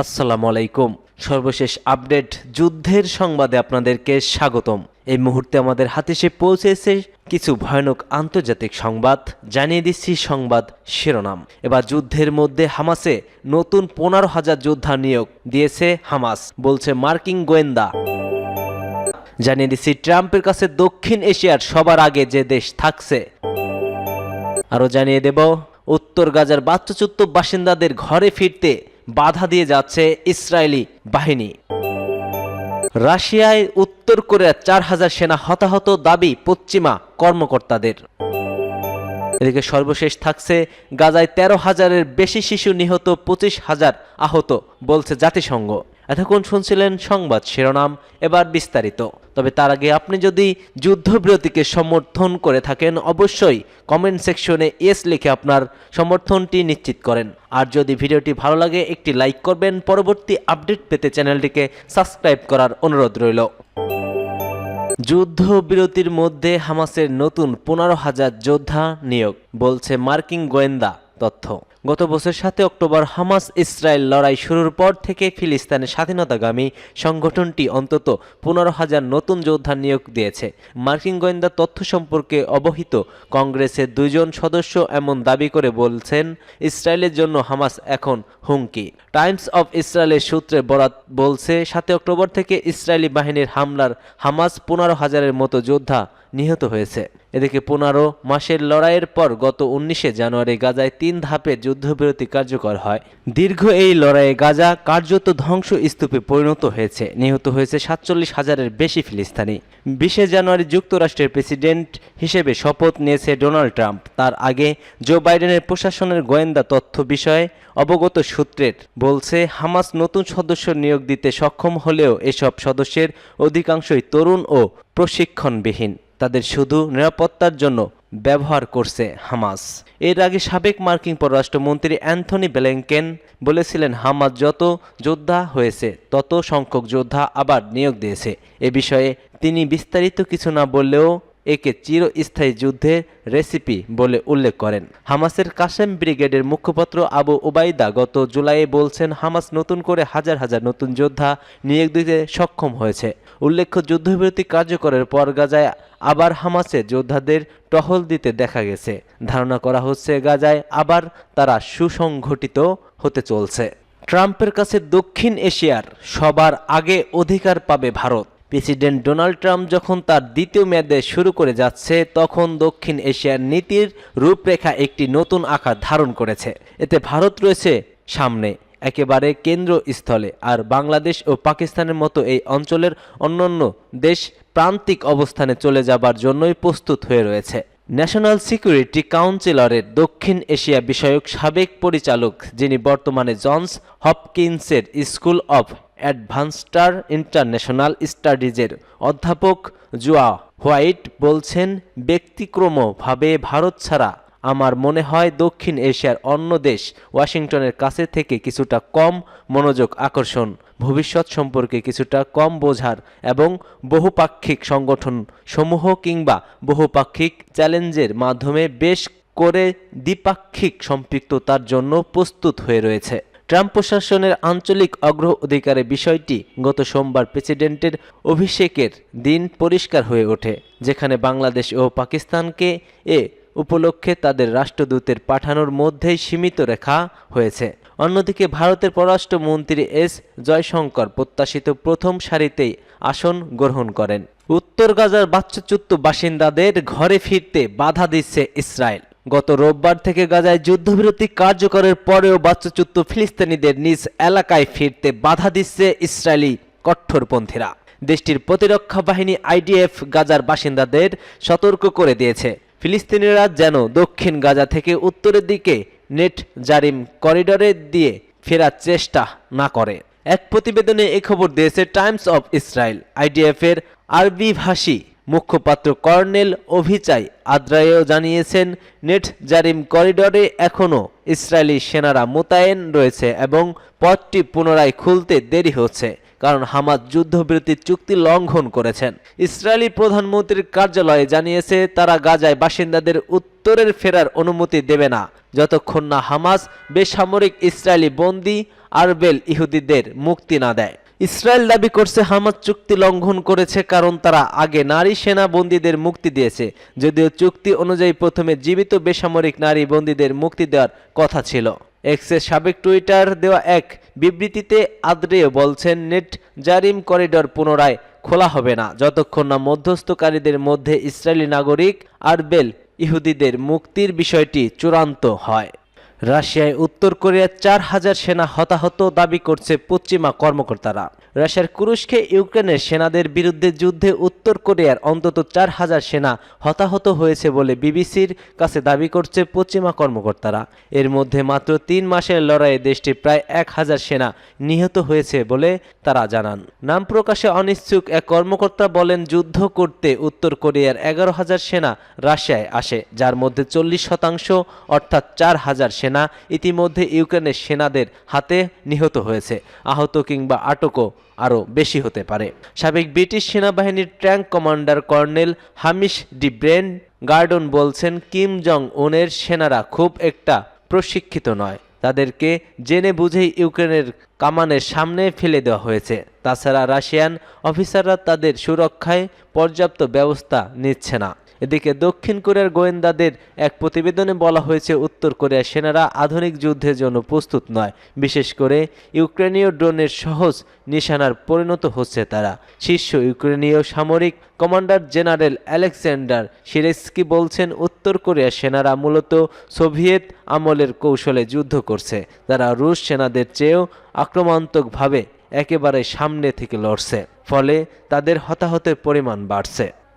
আসসালামু আলাইকুম। সর্বশেষ আপডেট যুদ্ধের সংবাদে আপনাদেরকে স্বাগতম। এই মুহূর্তে আমাদের হাতে এসে পৌঁছেছে কিছু ভয়ানক আন্তর্জাতিক সংবাদ। জানিয়ে দিচ্ছি সংবাদ শিরোনাম। এবার যুদ্ধের মধ্যে হামাসে নতুন পনেরো হাজার যোদ্ধা নিয়োগ দিয়েছে হামাস, বলছে মার্কিন গোয়েন্দা। জানিয়ে দিচ্ছি ট্রাম্পের কাছে দক্ষিণ এশিয়ার সবার আগে যে দেশ থাকছে। আরও জানিয়ে দেব, উত্তর গাজার বাচ্চাচ্যুত বাসিন্দাদের ঘরে ফিরতে বাধা দিয়ে যাচ্ছে ইসরায়েলি বাহিনী। রাশিয়ায় উত্তর কোরিয়ার চার হাজার সেনা হতাহত দাবি পশ্চিমা কর্মকর্তাদের। এদিকে সর্বশেষ থাকছে, গাজায় তেরো হাজারের বেশি শিশু নিহত, পঁচিশ হাজার আহত, বলছে জাতিসংঘ। এতক্ষণ শুনছিলেন সংবাদ শিরোনাম, এবার বিস্তারিত। তবে তার আগে আপনি যদি যুদ্ধবিরতিকে সমর্থন করে থাকেন, অবশ্যই কমেন্ট সেকশনে এস লিখে আপনার সমর্থনটি নিশ্চিত করেন। আর যদি ভিডিওটি ভালো লাগে, একটি লাইক করবেন। পরবর্তী আপডেট পেতে চ্যানেলটিকে সাবস্ক্রাইব করার অনুরোধ রইল। যুদ্ধবিরতির মধ্যে হামাসের নতুন পনেরো হাজার যোদ্ধা নিয়োগ, বলছে মার্কিন গোয়েন্দা তথ্য। গত বছর সাথে অক্টোবর হামাস ইসরায়েল লড়াই শুরুর পর থেকে ফিলিস্তিনের স্বাধীনতাগামী সংগঠনটি অন্তত পনেরো হাজার নতুন যোদ্ধা নিয়োগ দিয়েছে। মার্কিন গোয়েন্দা তথ্য সম্পর্কে অবহিত কংগ্রেসের দুইজন সদস্য এমন দাবি করে বলছেন, ইসরায়েলের জন্য হামাস এখন হুমকি। টাইমস অফ ইসরায়েলের সূত্রে বরাত বলছে সাতে অক্টোবর থেকে ইসরায়েলি বাহিনীর হামলার হামাস পনেরো হাজারের মতো যোদ্ধা নিহত হয়েছে। এদিকে পনেরো মাসের লড়াইয়ের পর গত উনিশে জানুয়ারি গাজায় তিন ধাপে যুদ্ধবিরতি কার্যকর হয়। দীর্ঘ এই লড়াইয়ে গাজা কার্যত ধ্বংস স্তূপে পরিণত হয়েছে। নিহত হয়েছে সাতচল্লিশ হাজারের বেশি ফিলিস্তানি। বিশে জানুয়ারি যুক্তরাষ্ট্রের প্রেসিডেন্ট হিসেবে শপথ নিয়েছে ডোনাল্ড ট্রাম্প। তার আগে জো বাইডেনের প্রশাসনের গোয়েন্দা তথ্য বিষয়ে অবগত সূত্রের বলছে, হামাস নতুন সদস্য নিয়োগ দিতে সক্ষম হলেও এসব সদস্যের অধিকাংশই তরুণ ও প্রশিক্ষণবিহীন। তাদের শুধু নিরাপত্তার জন্য ব্যবহার করছে হামাস। এর আগে সাবেক মার্কিন পররাষ্ট্রমন্ত্রী অ্যান্থনি বেলেঙ্কেন বলেছিলেন, হামাস যত যোদ্ধা হয়েছে, তত সংখ্যক যোদ্ধা আবার নিয়োগ দিয়েছে। এ বিষয়ে তিনি বিস্তারিত কিছু না বললেও একে চিরস্থায়ী যুদ্ধের রেসিপি বলে উল্লেখ করেন। হামাসের কাশেম ব্রিগেডের মুখপাত্র আবু ওবাইদা গত জুলাইয়ে বলছেন, হামাস নতুন করে হাজার হাজার নতুন যোদ্ধা নিয়োগ দিতে সক্ষম হয়েছে। উল্লেখ্য, যুদ্ধবিরতি কার্যকরের পর গাজায় আবার হামাসে যোদ্ধাদের টহল দিতে দেখা গেছে। ধারণা করা হচ্ছে, গাজায় আবার তারা সুসংগঠিত হতে চলছে। ট্রাম্পের কাছে দক্ষিণ এশিয়ার সবার আগে অধিকার পাবে ভারত। প্রেসিডেন্ট ডোনাল্ড ট্রাম্প যখন তার দ্বিতীয় মেয়াদে শুরু করে যাচ্ছে, তখন দক্ষিণ এশিয়ার নীতির রূপরেখা একটি নতুন আকার ধারণ করেছে। এতে ভারত রয়েছে সামনে, একেবারে কেন্দ্রস্থলে। আর বাংলাদেশ ও পাকিস্তানের মতো এই অঞ্চলের অন্যান্য দেশ প্রান্তিক অবস্থানে চলে যাবার জন্যই প্রস্তুত হয়ে রয়েছে। ন্যাশনাল সিকিউরিটি কাউন্সিলরের দক্ষিণ এশিয়া বিষয়ক সাবেক পরিচালক, যিনি বর্তমানে জনস হপকিন্সের স্কুল অব অ্যাডভান্সটার ইন্টারন্যাশনাল স্টাডিজের অধ্যাপক জুয়া হোয়াইট বলছেন, ব্যক্তিক্রমভাবে ভারত ছাড়া আমার মনে হয় দক্ষিণ এশিয়ার অন্য দেশ ওয়াশিংটনের কাছে থেকে কিছুটা কম মনোযোগ আকর্ষণ, ভবিষ্যৎ সম্পর্কে কিছুটা কম বোঝার এবং বহুপাক্ষিক সংগঠন সমূহ কিংবা বহুপাক্ষিক চ্যালেঞ্জের মাধ্যমে বেশ করে দ্বিপাক্ষিক সম্পৃক্ততার জন্য প্রস্তুত হয়ে রয়েছে। ট্রাম্প প্রশাসনের আঞ্চলিক অগ্র অধিকারের বিষয়টি গত সোমবার প্রেসিডেন্টের অভিষেকের দিন পরিষ্কার হয়ে ওঠে, যেখানে বাংলাদেশ ও পাকিস্তানকে এ উপলক্ষে তাদের রাষ্ট্রদূতের পাঠানোর মধ্যেই সীমিত রেখা হয়েছে। অন্যদিকে ভারতের পররাষ্ট্রমন্ত্রী এস. জয়শঙ্কর প্রত্যাশিত প্রথম সারিতেই আসন গ্রহণ করেন। উত্তর গাজার বাচ্চাচ্যুত বাসিন্দাদের ঘরে ফিরতে বাধা দিচ্ছে ইসরায়েল। গত রোববার থেকে গাজায় যুদ্ধবিরতি কার্যকরের পরেও বাচ্চাচ্যুত ফিলিস্তিনিদের নিজ এলাকায় ফিরতে বাধা দিচ্ছে ইসরায়েলি কঠোরপন্থীরা দেশটির প্রতিরক্ষা বাহিনী আইডিএফ গাজার বাসিন্দাদের সতর্ক করে দিয়েছে। ফিলিস্তিনিরা যেন দক্ষিণ গাজা থেকে উত্তরের দিকে নেট জারিম করিডোরে দিয়ে ফেরার চেষ্টা না করে। এক প্রতিবেদনে এ খবর দিয়েছে, টাইমস অফ ইসরায়েল, আইডিএফ এর আরবি ভাষী মুখপাত্র কর্নেল অভিচাই আদ্রায়েও জানিয়েছেন, নেট জারিম করিডোরে এখনও ইসরায়েলি সেনারা মোতায়েন রয়েছে এবং পথটি পুনরায় খুলতে দেরি হচ্ছে। কারণ হামাদ যুদ্ধবিরতি চুক্তি লঙ্ঘন করেছেন। ইসরায়েলি প্রধানমন্ত্রীর কার্যালয়ে জানিয়েছে, তারা গাজায় বাসিন্দাদের উত্তরের ফেরার অনুমতি দেবে না। যতক্ষণ না হামাস বেসামরিক ইসরায়েলি বন্দি আরবেল ইহুদিদের মুক্তি না দেয়। ইসরায়েল দাবি করছে হামাস চুক্তি লঙ্ঘন করেছে কারণ তারা আগে নারী সেনা বন্দীদের মুক্তি দিয়েছে। যদিও চুক্তি অনুযায়ী প্রথমে জীবিত বেসামরিক নারী বন্দীদের মুক্তি দেওয়ার কথা ছিল। এক্সের সাবেক টুইটার দেওয়া এক বিবৃতিতে আদ্রেয় বলছেন, নেট জারিম করিডর পুনরায় খোলা হবে না। যতক্ষণ না মধ্যস্থকারীদের মধ্যে ইসরায়েলি নাগরিক আরবেল ইহুদিদের মুক্তির বিষয়টি চূড়ান্ত হয়। রাশিয়ায় উত্তর কোরিয়ার চার হাজার সেনা হতাহত দাবি করছে পশ্চিমা কর্মকর্তারা। রাশিয়ার কুরুশকে ইউক্রেনের সেনাদের বিরুদ্ধে যুদ্ধে উত্তর কোরিয়ার অন্তত চার হাজার সেনা হতাহত হয়েছে বলে বিবিসির কাছে দাবি করছে পশ্চিমা কর্মকর্তারা। এর মধ্যে মাত্র তিন মাসের লড়াইয়ে দেশটি প্রায় এক হাজার সেনা নিহত হয়েছে বলে তারা জানান। নাম প্রকাশে অনিচ্ছুক এক কর্মকর্তা বলেন, যুদ্ধ করতে উত্তর কোরিয়ার এগারো হাজার সেনা রাশিয়ায় আসে, যার মধ্যে চল্লিশ শতাংশ অর্থাৎ চার হাজার সেনা ইতিমধ্যে ইউক্রেনের সেনাদের হাতে নিহত হয়েছে। আহত কিংবা আটকও আরও বেশি হতে পারে। সাবেক ব্রিটিশ সেনাবাহিনীর tank commander colonel Hamish de Bretton Gordon বলছেন, কিম জং উনের সেনারা খুব একটা প্রশিক্ষিত নয়। তাদেরকে জেনে বুঝেই ইউক্রেনের কামানের সামনে ফেলে দেওয়া হয়েছে। তাছাড়া রাশিয়ান অফিসাররা তাদের সুরক্ষায় পর্যাপ্ত ব্যবস্থা নিচ্ছে না। এদিকে দক্ষিণ কোরিয়ার গোয়েন্দাদের এক প্রতিবেদনে বলা হয়েছে, উত্তর কোরিয়ার সেনারা আধুনিক যুদ্ধের জন্য প্রস্তুত নয়। বিশেষ করে ইউক্রেনীয় ড্রোনের সহজ নিশানার পরিণত হচ্ছে তারা। শীর্ষ ইউক্রেনীয় সামরিক কমান্ডার জেনারেল আলেকজান্ডার সিরেস্কি বলছেন, উত্তর কোরিয়ার সেনারা মূলত সোভিয়েত আমলের কৌশলে যুদ্ধ করছে। তারা রুশ সেনাদের চেয়েও আক্রমণাত্মকভাবে একেবারে সামনে থেকে লড়ছে। ফলে তাদের হতাহতের পরিমাণ বাড়ছে।